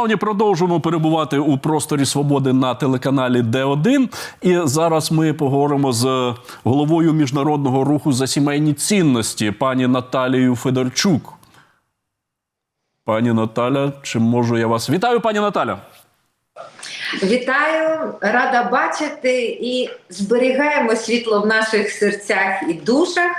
Шановні, продовжуємо перебувати у просторі свободи на телеканалі Д1. І зараз ми поговоримо з головою міжнародного руху за сімейні цінності, пані Наталією Федорчук. Пані Наталя, чи можу я вас? Вітаю, пані Наталя. Вітаю, рада бачити і зберігаємо світло в наших серцях і душах,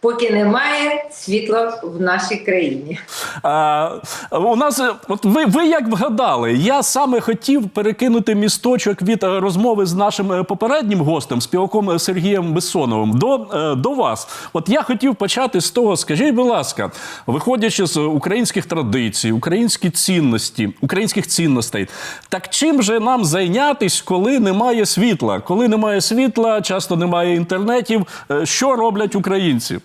поки немає світла в нашій країні. А, у нас, от ви, ви як вгадали, я саме хотів перекинути місточок від е, розмови з нашим е, попереднім гостем, співаком е, Сергієм Бессоновим, до, до вас. От я хотів почати з того, скажіть, будь ласка, виходячи з українських традицій, українські цінності, українських цінностей, так чим же нам зайнятись, коли немає світла? Коли немає світла, часто немає інтернетів. Що роблять українці?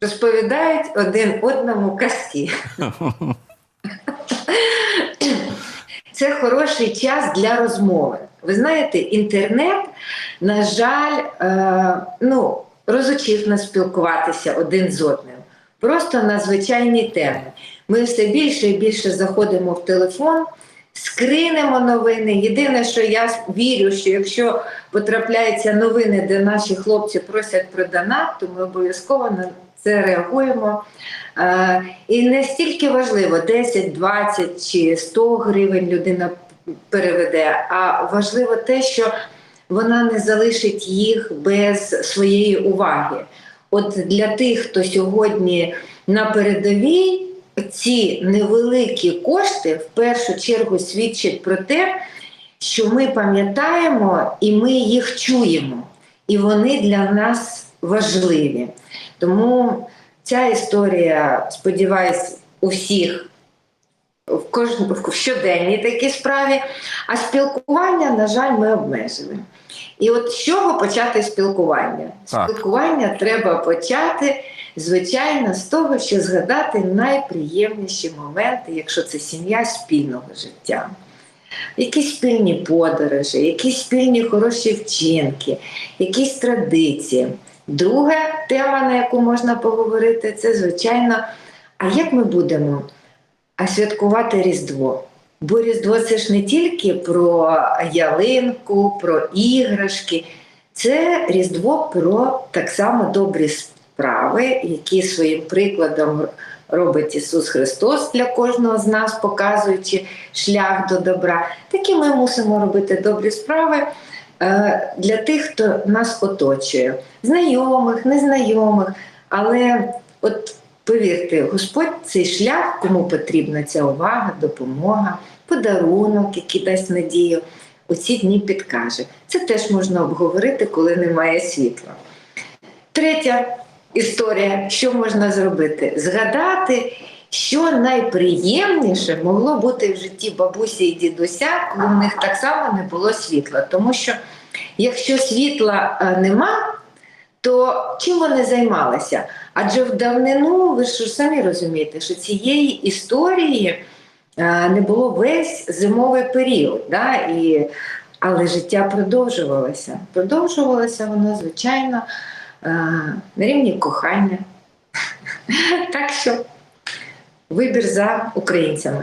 Розповідають один одному казки. Це хороший час для розмови. Ви знаєте, інтернет, на жаль, е, ну, розучив нас спілкуватися один з одним. Просто на звичайні теми. Ми все більше і більше заходимо в телефон, скринемо новини. Єдине, що я вірю, що якщо потрапляються новини, де наші хлопці просять про донат, то ми обов'язково це реагуємо. Е, І не стільки важливо 10, 20 чи 100 гривень людина переведе, а важливо те, що вона не залишить їх без своєї уваги. От для тих, хто сьогодні на передовій, ці невеликі кошти в першу чергу свідчать про те, що ми пам'ятаємо і ми їх чуємо, і вони для нас важливі. Тому ця історія, сподіваюсь, у всіх в кожному в щоденній такій справі, а спілкування, на жаль, ми обмежили. І от з чого почати спілкування? Так. Спілкування треба почати, звичайно, з того, що згадати найприємніші моменти, якщо це сім'я спільного життя. Якісь спільні подорожі, якісь спільні хороші вчинки, якісь традиції. Друга тема, на яку можна поговорити, це звичайно, а як ми будемо святкувати Різдво? Бо Різдво це ж не тільки про ялинку, про іграшки, це Різдво про так само добрі справи, які своїм прикладом робить Ісус Христос для кожного з нас, показуючи шлях до добра. Такі ми мусимо робити добрі справи для тих, хто нас оточує, знайомих, незнайомих. Але от повірте, Господь цей шлях, кому потрібна ця увага, допомога, подарунок, який дасть надію, у ці дні підкаже. Це теж можна обговорити, коли немає світла. Третя історія, що можна зробити? Згадати, що найприємніше могло бути в житті бабусі і дідуся, коли в них так само не було світла. Тому що якщо світла е, нема, то чим вони займалися? Адже в давнину, ви ж самі розумієте, що цієї історії е, не було весь зимовий період. Да? І, але життя продовжувалося. Продовжувалося воно, звичайно, е, на рівні кохання. Так що вибір за українцями.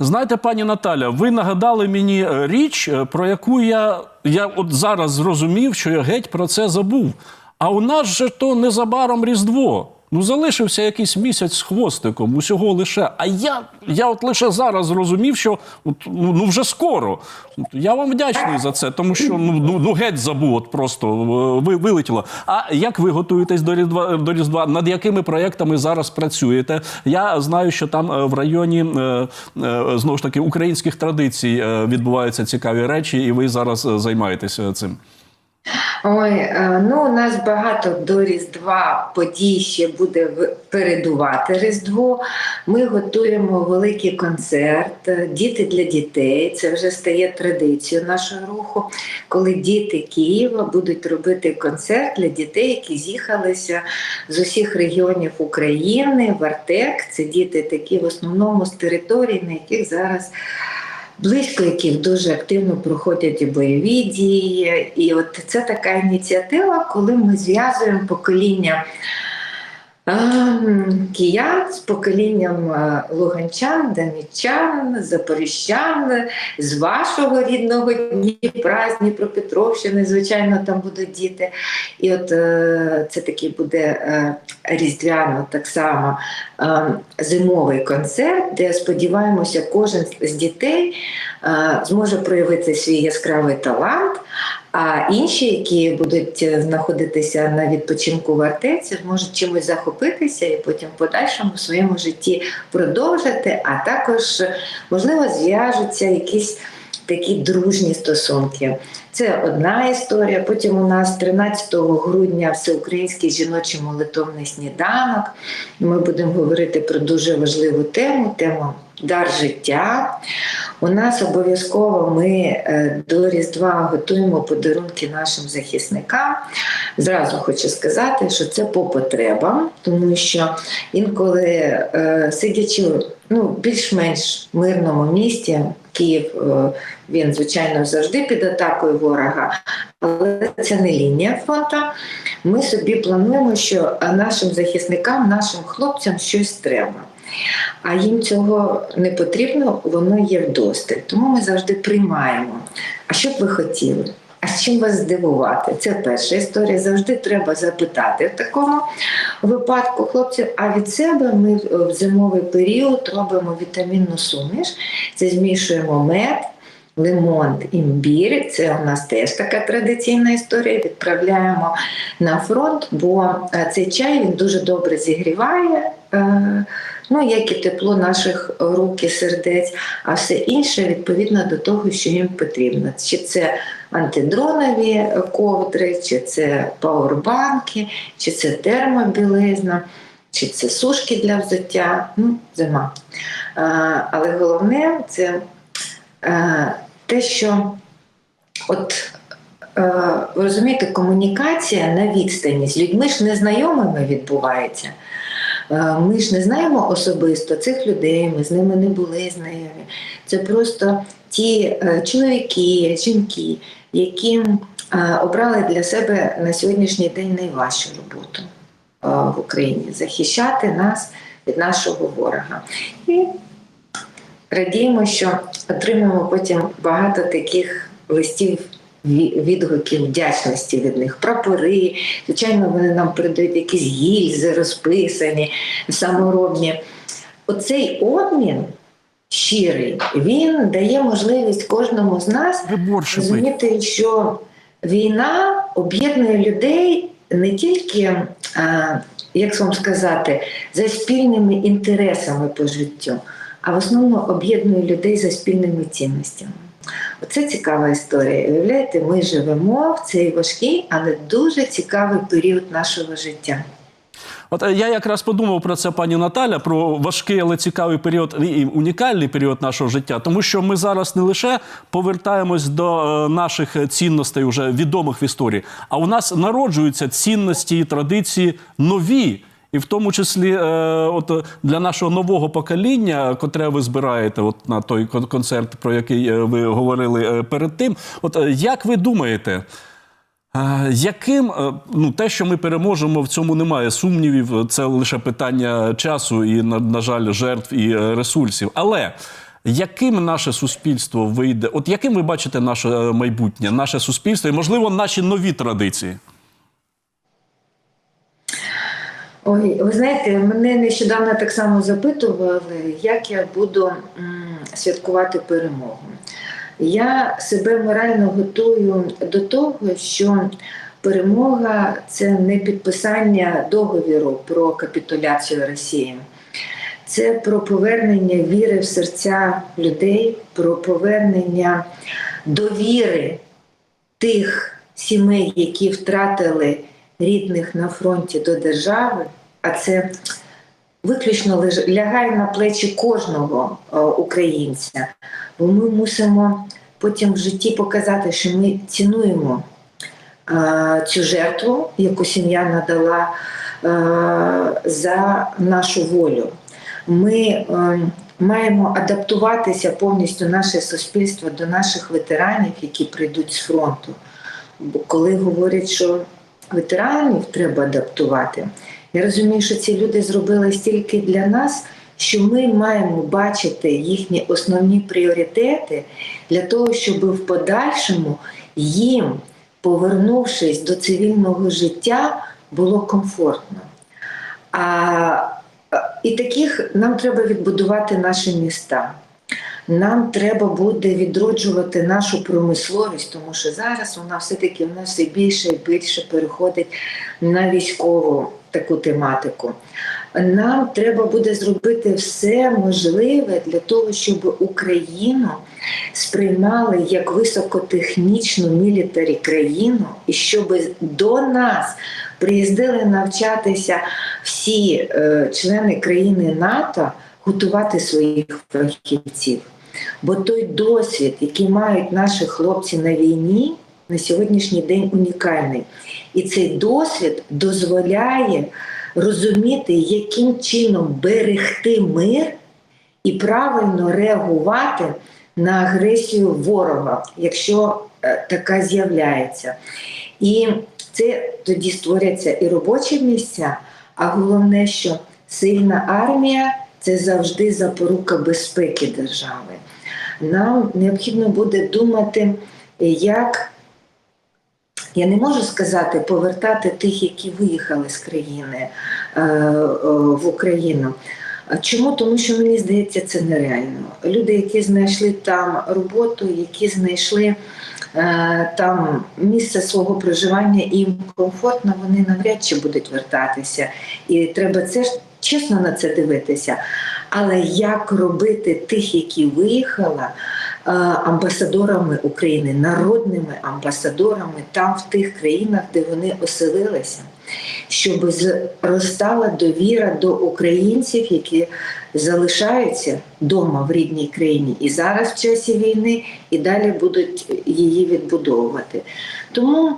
Знаєте, пані Наталя, ви нагадали мені е, річ, е, про яку я, я от зараз зрозумів, що я геть про це забув. А у нас же то незабаром Різдво. Ну, залишився якийсь місяць з хвостиком, усього лише. А я, я от лише зараз зрозумів, що от, ну, ну вже скоро. Я вам вдячний за це, тому що ну, ну, ну геть забув, от просто е, ви, вилетіло. А як ви готуєтесь до Різдва, до Різдва? Над якими проєктами зараз працюєте? Я знаю, що там е, в районі е, знову ж таки українських традицій відбуваються цікаві речі, і ви зараз займаєтеся цим. Ой, е, ну у нас багато до Різдва подій ще буде передувати Різдво. Ми готуємо великий концерт е, Діти для дітей. Це вже стає традицією нашого руху, коли діти Києва будуть робити концерт для дітей, які з'їхалися з усіх регіонів України в Артек. Це діти такі в основному з територій, на яких зараз близько яких дуже активно проходять і бойові дії. І от це така ініціатива, коли ми зв'язуємо покоління киян з поколінням е, луганчан, донеччан, запоріжчан, з вашого рідного Дніпра, з Дніпропетровщини, звичайно, там будуть діти. І от е, це такий буде е, різдвяно так само зимовий концерт, де сподіваємося, кожен з дітей зможе проявити свій яскравий талант. А інші, які будуть е, знаходитися на відпочинку в артеці, можуть чимось захопитися і потім в подальшому своєму житті продовжити, а також, можливо, зв'яжуться якісь такі дружні стосунки. Це одна історія. Потім у нас 13 грудня всеукраїнський жіночий молитовний сніданок. Ми будемо говорити про дуже важливу тему тему дар життя. У нас обов'язково ми е, до Різдва готуємо подарунки нашим захисникам. Зразу хочу сказати, що це по потребам, тому що інколи е, сидячи ну, більш-менш мирному місті, Київ е, він, звичайно, завжди під атакою ворога, але це не лінія фронту. Ми собі плануємо, що нашим захисникам, нашим хлопцям щось треба. А їм цього не потрібно, воно є вдосталь. Тому ми завжди приймаємо. А що б ви хотіли? А з чим вас здивувати? Це перша історія. Завжди треба запитати в такому випадку хлопців. А від себе ми в зимовий період робимо вітамінну суміш. Це змішуємо мед. Лимон, імбір, це у нас теж така традиційна історія. Відправляємо на фронт, бо е, цей чай він дуже добре зігріває, е, ну як і тепло наших рук і сердець, а все інше відповідно до того, що їм потрібно. Чи це антидронові ковдри, чи це пауербанки, чи це термобілизна, чи це сушки для взуття. Ну, зима. Але головне це е, те, що от е, ви розумієте, комунікація на відстані з людьми ж незнайомими відбувається. Е, Ми ж не знаємо особисто цих людей, ми з ними не були знайомі. Це просто ті чоловіки, жінки, які е, обрали для себе на сьогоднішній день найважчу роботу е, в Україні захищати нас від нашого ворога. І радіємо, що отримуємо потім багато таких листів відгуків вдячності від них. Прапори, звичайно, вони нам передають якісь гільзи розписані, саморобні. Оцей обмін щирий, він дає можливість кожному з нас розуміти, що війна об'єднує людей не тільки, а, як вам сказати, за спільними інтересами по життю, а в основному об'єднує людей за спільними цінностями. Оце цікава історія. Уявляєте, ми живемо в цей важкий, але дуже цікавий період нашого життя. От е, я якраз подумав про це, пані Наталя, про важкий, але цікавий період і унікальний період нашого життя, тому що ми зараз не лише повертаємось до е, наших цінностей, вже відомих в історії, а у нас народжуються цінності і традиції нові. І в тому числі, е, от е, для нашого нового покоління, котре ви збираєте, от на той концерт, про який ви говорили перед тим. От як ви думаєте, Яким е, ну те, що ми переможемо, в цьому немає сумнівів. Це лише питання часу і на, на жаль, жертв і е, ресурсів. Але яким наше суспільство вийде? От яким ви бачите наше е, майбутнє, наше суспільство і можливо наші нові традиції? Ой, ви знаєте, мене нещодавно так само запитували, як я буду м, святкувати перемогу. Я себе морально готую до того, що перемога це не підписання договіру про капітуляцію Росії. Це про повернення віри в серця людей, про повернення довіри тих сімей, які втратили рідних на фронті до держави, а це виключно лягає на плечі кожного е, українця. Бо ми мусимо потім в житті показати, що ми цінуємо е, цю жертву, яку сім'я надала е, за нашу волю. Ми е, маємо адаптуватися повністю наше суспільство до наших ветеранів, які прийдуть з фронту. Бо коли говорять, що ветеранів треба адаптувати, Я розумію, що ці люди зробили стільки для нас, що ми маємо бачити їхні основні пріоритети для того, щоб в подальшому їм, повернувшись до цивільного життя, було комфортно. А, і таких нам треба відбудувати наші міста. Нам треба буде відроджувати нашу промисловість, тому що зараз вона все-таки в нас все більше і більше переходить на військову таку тематику. Нам треба буде зробити все можливе для того, щоб Україну сприймали як високотехнічну мілітарі країну, і щоб до нас приїздили навчатися всі е, члени країни НАТО готувати своїх фахівців. Бо той досвід, який мають наші хлопці на війні, на сьогоднішній день унікальний. І цей досвід дозволяє розуміти, яким чином берегти мир і правильно реагувати на агресію ворога, якщо е, така з'являється. І це тоді створяться і робочі місця, а головне, що сильна армія це завжди запорука безпеки держави. Нам необхідно буде думати, як я не можу сказати повертати тих, які виїхали з країни е, е, в Україну. Чому? Тому що мені здається, це нереально. Люди, які знайшли там роботу, які знайшли е, там місце свого проживання і їм комфортно, вони навряд чи будуть вертатися. І треба це ж чесно на це дивитися. Але як робити тих, які виїхали, амбасадорами України, народними амбасадорами там, в тих країнах, де вони оселилися, щоб зростала довіра до українців, які залишаються вдома в рідній країні і зараз в часі війни, і далі будуть її відбудовувати. Тому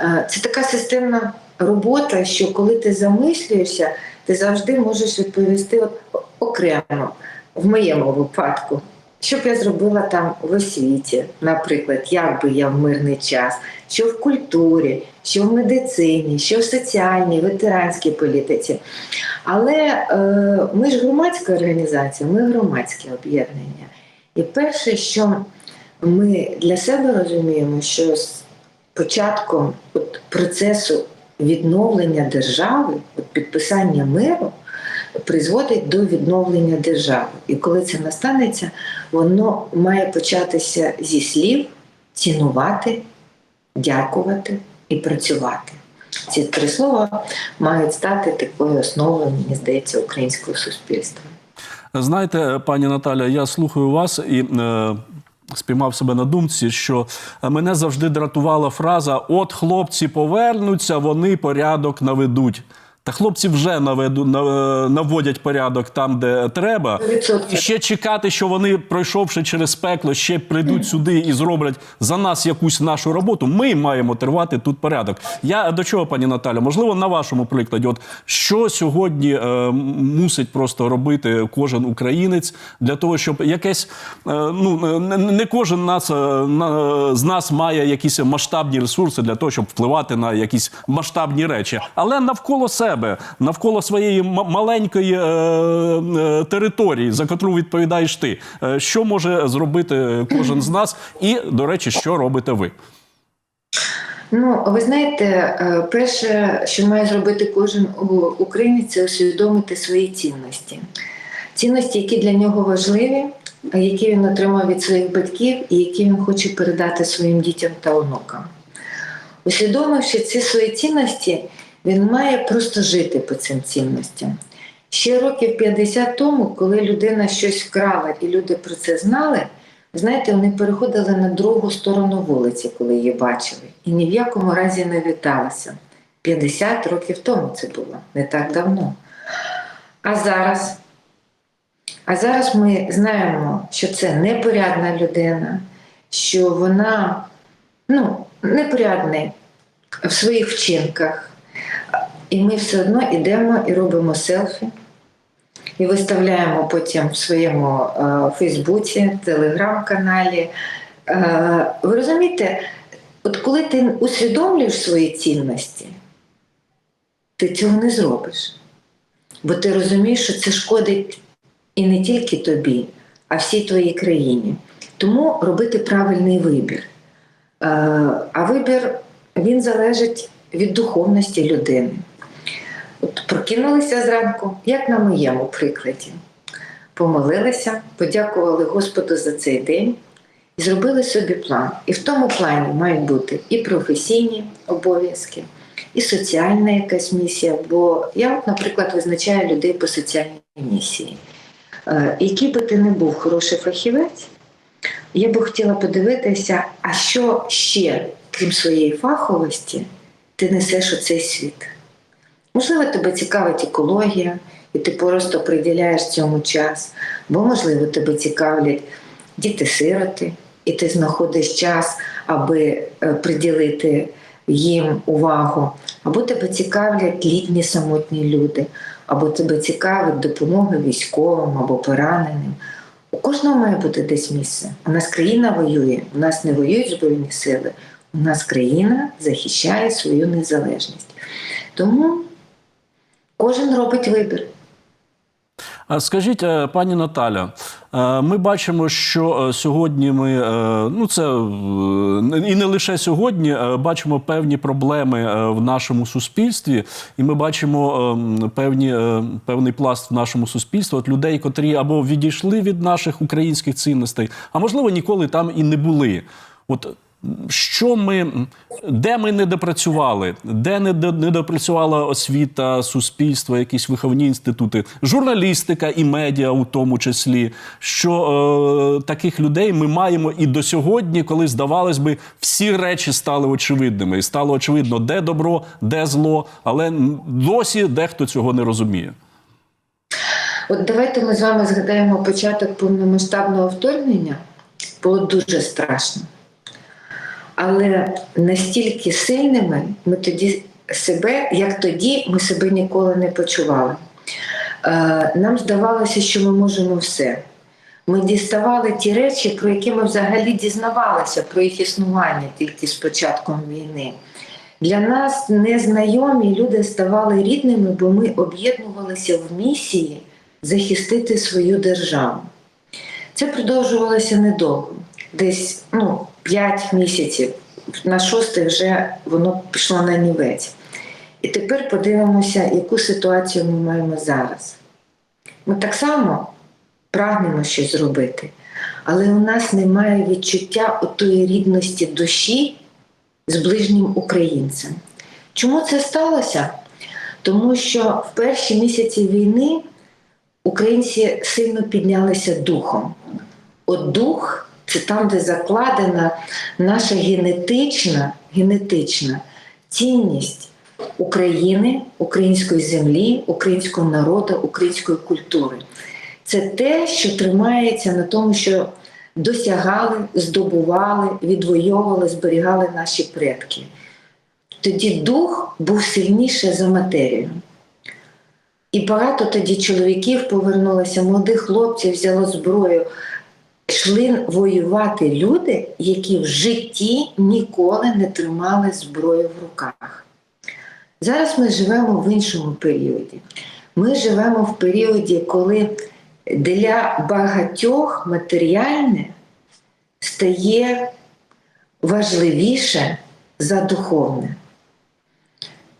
е, це така системна робота, що коли ти замислюєшся, ти завжди можеш відповісти от окремо, в моєму випадку. Що б я зробила там в освіті, наприклад, як би я в мирний час, що в культурі, що в медицині, що в соціальній, ветеранській політиці. Але е, ми ж громадська організація, ми громадське об'єднання. І перше, що ми для себе розуміємо, що з початком от, процесу відновлення держави, от, підписання миру, призводить до відновлення держави. І коли це настанеться, воно має початися зі слів цінувати, дякувати і працювати. Ці три слова мають стати такою основою, мені здається, українського суспільства. Знаєте, пані Наталя, я слухаю вас і е, спіймав себе на думці, що мене завжди дратувала фраза: от хлопці повернуться, вони порядок наведуть. Та хлопці вже наведу, нав- наводять порядок там, де треба. І ще чекати, що вони, пройшовши через пекло, ще прийдуть сюди і зроблять за нас якусь нашу роботу. Ми маємо тривати тут порядок. Я до чого, пані Наталя? Можливо, на вашому прикладі, от що сьогодні е, мусить просто робити кожен українець для того, щоб якесь е, ну не, не кожен нас е, на, з нас має якісь масштабні ресурси для того, щоб впливати на якісь масштабні речі, але навколо себе, навколо своєї маленької е, е, території, за котру відповідаєш ти, е, що може зробити кожен з нас, і до речі, що робите ви? Ну, ви знаєте, перше, що має зробити кожен українець, це усвідомити свої цінності. Цінності, які для нього важливі, які він отримав від своїх батьків і які він хоче передати своїм дітям та онукам. Усвідомивши ці свої цінності, він має просто жити по цим цінностям. Ще років 50 тому, коли людина щось вкрала і люди про це знали, знаєте, вони переходили на другу сторону вулиці, коли її бачили, і ні в якому разі не віталися. 50 років тому це було, не так давно. А зараз? А зараз ми знаємо, що це непорядна людина, що вона ну, непорядний в своїх вчинках. І ми все одно йдемо і робимо селфі, і виставляємо потім в своєму е, Фейсбуці, телеграм-каналі. Е, ви розумієте, от коли ти усвідомлюєш свої цінності, ти цього не зробиш. Бо ти розумієш, що це шкодить і не тільки тобі, а всій твоїй країні. Тому робити правильний вибір. Е, А вибір він залежить від духовності людини. Прокинулися зранку, як на моєму прикладі. Помолилися, подякували Господу за цей день і зробили собі план. І в тому плані мають бути і професійні обов'язки, і соціальна якась місія. Бо я, наприклад, визначаю людей по соціальній місії. Е, Який би ти не був хороший фахівець, я би хотіла подивитися, а що ще, крім своєї фаховості, ти несеш у цей світ. Можливо, тебе цікавить екологія, і ти просто приділяєш цьому час, бо, можливо, тебе цікавлять діти-сироти, і ти знаходиш час, аби е, приділити їм увагу, або тебе цікавлять літні самотні люди, або тебе цікавить допомога військовим або пораненим. У кожного має бути десь місце. У нас країна воює, у нас не воюють збройні сили, у нас країна захищає свою незалежність. Тому кожен робить вибір. Скажіть, е, пані Наталя, е, ми бачимо, що е, сьогодні ми, ну це і не лише сьогодні, бачимо певні проблеми в нашому суспільстві, і ми бачимо е, певні, певний пласт в нашому суспільстві от людей, котрі або відійшли від наших українських цінностей, а можливо ніколи там і не були. От що ми, де ми не допрацювали, де не, до- не допрацювала освіта, суспільство, якісь виховні інститути, журналістика і медіа у тому числі, що е, таких людей ми маємо і до сьогодні, коли здавалось би, всі речі стали очевидними, і стало очевидно, де добро, де зло, але досі дехто цього не розуміє. От давайте ми з вами згадаємо початок повномасштабного вторгнення. Було дуже страшно. Але настільки сильними ми тоді себе, як тоді, ми себе ніколи не почували. Е, Нам здавалося, що ми можемо все. Ми діставали ті речі, про які ми взагалі дізнавалися про їх існування тільки з початком війни. Для нас незнайомі люди ставали рідними, бо ми об'єднувалися в місії захистити свою державу. Це продовжувалося недовго, десь ну, 5 місяців. На шостий вже воно пішло на нівець. І тепер подивимося, яку ситуацію ми маємо зараз. Ми так само прагнемо щось зробити, але у нас немає відчуття отої рідності душі з ближнім українцем. Чому це сталося? Тому що в перші місяці війни українці сильно піднялися духом. От дух це там, де закладена наша генетична, генетична цінність України, української землі, українського народу, української культури. Це те, що тримається на тому, що досягали, здобували, відвоювали, зберігали наші предки. Тоді дух був сильніше за матерію. І багато тоді чоловіків повернулося, молодих хлопців взяло зброю. Йшли воювати люди, які в житті ніколи не тримали зброю в руках. Зараз ми живемо в іншому періоді. Ми живемо в періоді, коли для багатьох матеріальне стає важливіше за духовне.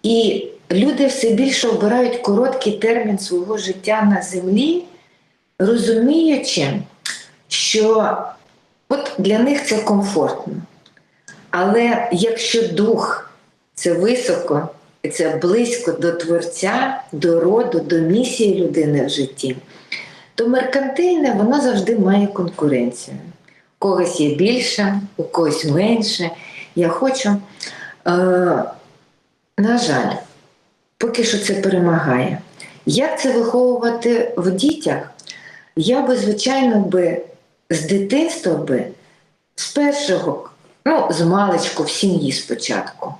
І люди все більше обирають короткий термін свого життя на землі, розуміючи, що от для них це комфортно. Але якщо дух це високо, і це близько до Творця, до роду, до місії людини в житті, то меркантильне воно завжди має конкуренцію. У когось є більше, у когось менше. Я хочу, е, на жаль, поки що це перемагає. Як це виховувати в дітях? Я би, звичайно, би з дитинства би, з першого, ну, з маличку в сім'ї спочатку,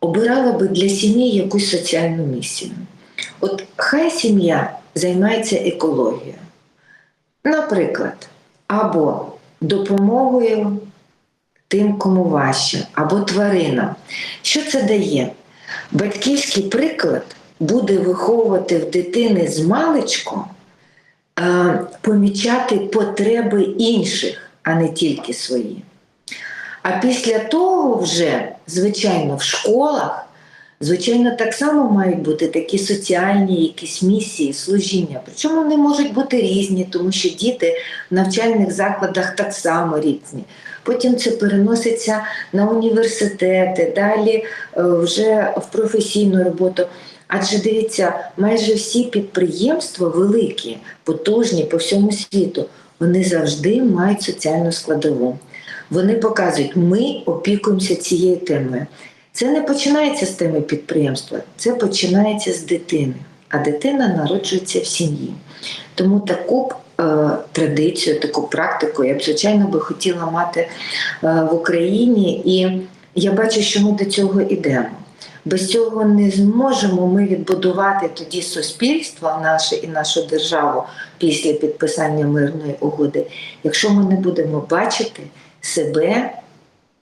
обирала би для сім'ї якусь соціальну місію. От хай сім'я займається екологією. Наприклад, або допомогою тим, кому важче, або тваринам. Що це дає? Батьківський приклад буде виховувати в дитини з маличку, е, помічати потреби інших, а не тільки свої. А після того вже, звичайно, в школах, звичайно, так само мають бути такі соціальні якісь місії, служіння. Причому вони можуть бути різні, тому що діти в навчальних закладах так само різні. Потім це переноситься на університети, далі е, вже в професійну роботу. Адже дивіться, майже всі підприємства великі, потужні по всьому світу, вони завжди мають соціальну складову. Вони показують, ми опікуємося цією темою. Це не починається з теми підприємства, це починається з дитини, а дитина народжується в сім'ї. Тому таку е, традицію, таку практику я б, звичайно, би хотіла мати е, в Україні, і я бачу, що ми до цього йдемо. Без цього не зможемо ми відбудувати тоді суспільство наше і нашу державу після підписання мирної угоди, якщо ми не будемо бачити себе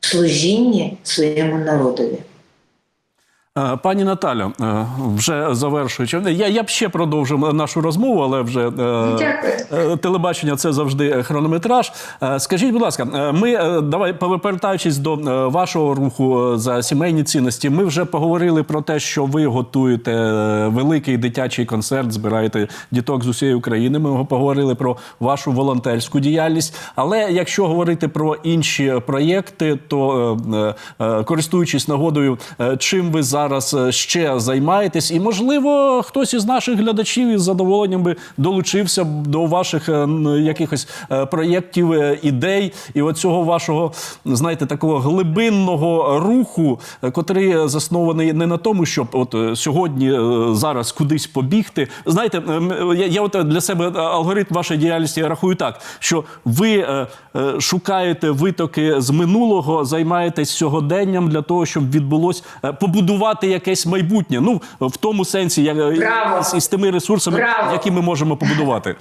в служінні своєму народові. Е, Пані Наталю, е, вже завершуючи, я, я б ще продовжив нашу розмову, але вже е, Дякую. телебачення це завжди хронометраж. Скажіть, будь ласка, ми давай повертаючись до вашого руху за сімейні цінності. Ми вже поговорили про те, що ви готуєте великий дитячий концерт, збираєте діток з усієї України. Ми поговорили про вашу волонтерську діяльність. Але якщо говорити про інші проєкти, то користуючись нагодою, чим ви зараз е, ще займаєтесь, і можливо, хтось із наших глядачів із задоволенням би долучився до ваших е, якихось е, проєктів, ідей і оцього вашого, знаєте, такого глибинного руху, котрий заснований не на тому, щоб от сьогодні зараз кудись побігти. Знаєте, я, я от для себе алгоритм вашої діяльності рахую так, що ви шукаєте витоки з минулого, займаєтесь сьогоденням для того, щоб відбулось е, побудувати якесь майбутнє. Ну в тому сенсі, як е, із тими ресурсами, Браво! які ми можемо побудувати.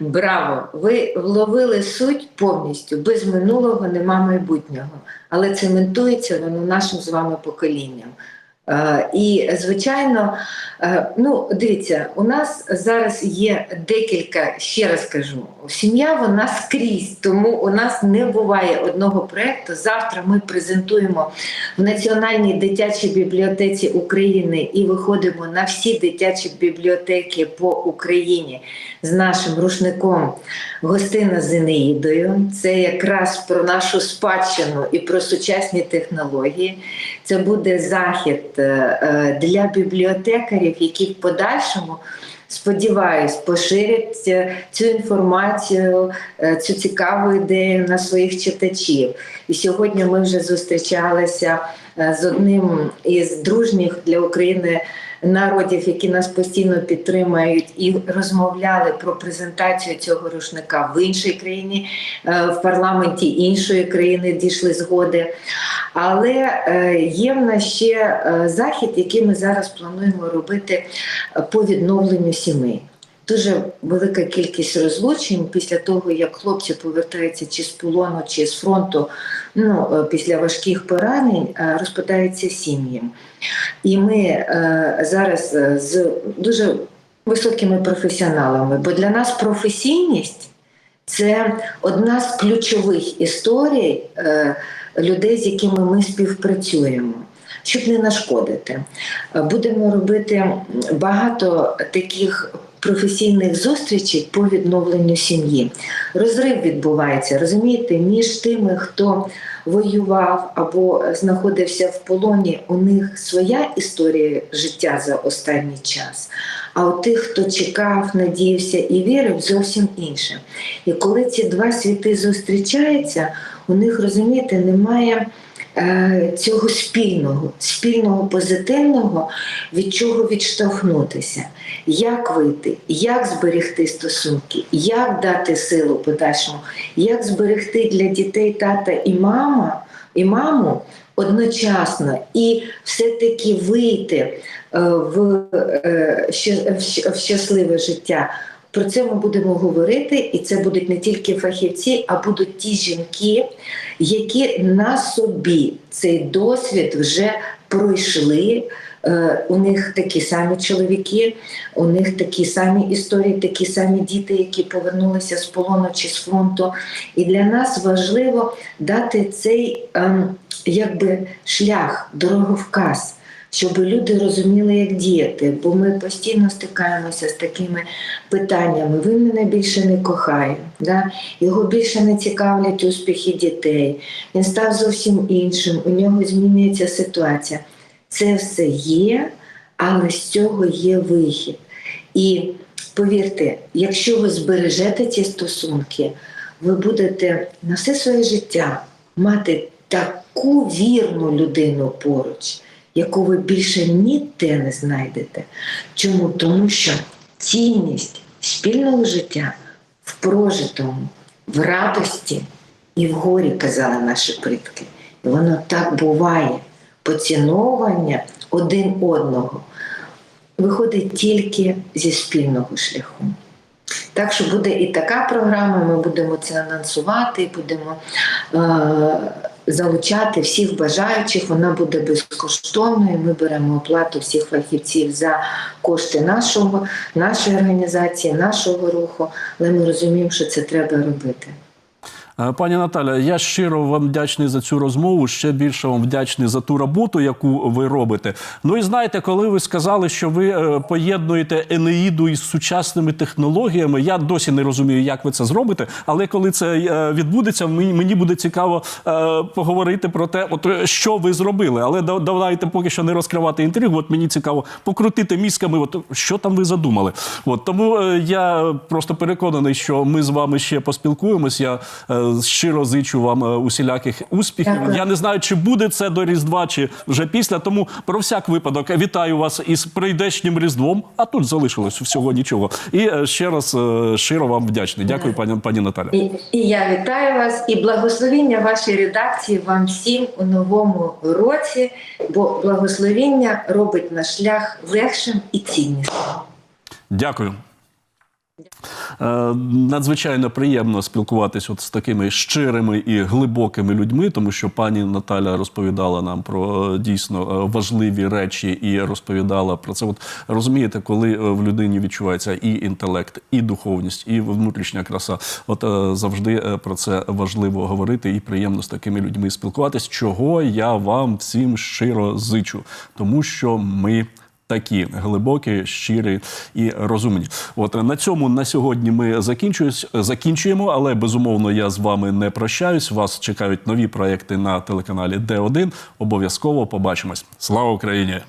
Браво! Ви вловили суть повністю. Без минулого нема майбутнього. Але цементується воно нашим з вами поколінням. Е, І, звичайно, е, ну дивіться, у нас зараз є декілька, ще раз кажу, сім'я вона скрізь, тому у нас не буває одного проєкту. Завтра ми презентуємо в Національній дитячій бібліотеці України і виходимо на всі дитячі бібліотеки по Україні з нашим рушником Гостина з Енеїдою. Це якраз про нашу спадщину і про сучасні технології. Це буде захід е, е, для бібліотекарів, які в подальшому. Сподіваюсь, поширять е, цю інформацію, цю цікаву ідею на своїх читачів. І сьогодні ми вже зустрічалися з одним із дружніх для України народів, які нас постійно підтримають, і розмовляли про презентацію цього рушника в іншій країні, е, в парламенті іншої країни дійшли згоди. Але е, є в нас ще е, захід, який ми зараз плануємо робити по відновленню сімей. Дуже велика кількість розлучень після того, як хлопці повертаються чи з полону, чи з фронту, ну е, після важких поранень е, розпадаються сім'ї. І ми е, зараз з дуже високими професіоналами, бо для нас професійність це одна з ключових історій людей, з якими ми співпрацюємо. Щоб не нашкодити, будемо робити багато таких професійних зустрічей по відновленню сім'ї. Розрив відбувається, розумієте, між тими, хто воював або знаходився в полоні, у них своя історія життя за останній час. А у тих, хто чекав, надіявся і вірив, зовсім інше. І коли ці два світи зустрічаються, у них розумієте, немає е, цього спільного, спільного позитивного, від чого відштовхнутися, як вийти, як зберегти стосунки, як дати силу подальшому, як зберегти для дітей тата і мама, і маму одночасно, і все-таки вийти е, в, е, в щасливе життя. Про це ми будемо говорити, і це будуть не тільки фахівці, а будуть ті жінки, які на собі цей досвід вже пройшли, У них такі самі чоловіки, у них такі самі історії, такі самі діти, які повернулися з полону чи з фронту. І для нас важливо дати цей ем, якби шлях, дороговказ. Щоб люди розуміли, як діяти, бо ми постійно стикаємося з такими питаннями. Ви мене більше не кохає, да? його більше не цікавлять успіхи дітей. Він став зовсім іншим, у нього змінюється ситуація. Це все є, але з цього є вихід. І повірте, якщо ви збережете ці стосунки, ви будете на все своє життя мати таку вірну людину поруч, яку ви більше ніде не знайдете. Чому? Тому що цінність спільного життя в прожитому, в радості і в горі, казали наші предки. І воно так буває. Поціновування один одного виходить тільки зі спільного шляху. Так що буде і така програма, ми будемо це анонсувати, будемо е- залучати всіх бажаючих. Вона буде безкоштовною. Ми беремо оплату всіх фахівців за кошти нашого, нашої організації, нашого руху, але ми розуміємо, що це треба робити. Е, Пані Наталя, я щиро вам вдячний за цю розмову. Ще більше вам вдячний за ту роботу, яку ви робите. Ну і знаєте, коли ви сказали, що ви е, поєднуєте Енеїду із сучасними технологіями, я досі не розумію, як ви це зробите. Але коли це е, відбудеться, мені, буде цікаво поговорити про те, от що ви зробили. Але да- давайте поки що не розкривати інтригу. От мені цікаво покрутити мізками, от що там ви задумали. От тому я просто переконаний, що ми з вами ще поспілкуємось. Я щиро зичу вам е, усіляких успіхів. Дякую. Я не знаю, чи буде це до Різдва, чи вже після. Тому про всяк випадок вітаю вас із прийдешнім Різдвом. А тут залишилось всього нічого. І е, ще раз е, щиро вам вдячний. Дякую, пані пані Наталя. І, і я вітаю вас і благословіння вашій редакції вам всім у новому році, бо благословіння робить наш шлях легшим і ціннішим. Дякую. Е, Надзвичайно приємно спілкуватись от з такими щирими і глибокими людьми, тому що пані Наталя розповідала нам про е, дійсно е, важливі речі і розповідала про це. От розумієте, коли в людині відчувається і інтелект, і духовність, і внутрішня краса. От завжди про це важливо говорити і приємно з такими людьми спілкуватись, чого я вам всім щиро зичу, тому що ми такі глибокі, щирі і розумні. От на цьому на сьогодні ми закінчуємо, але безумовно я з вами не прощаюсь. Вас чекають нові проекти на телеканалі Д1. Обов'язково побачимось. Слава Україні!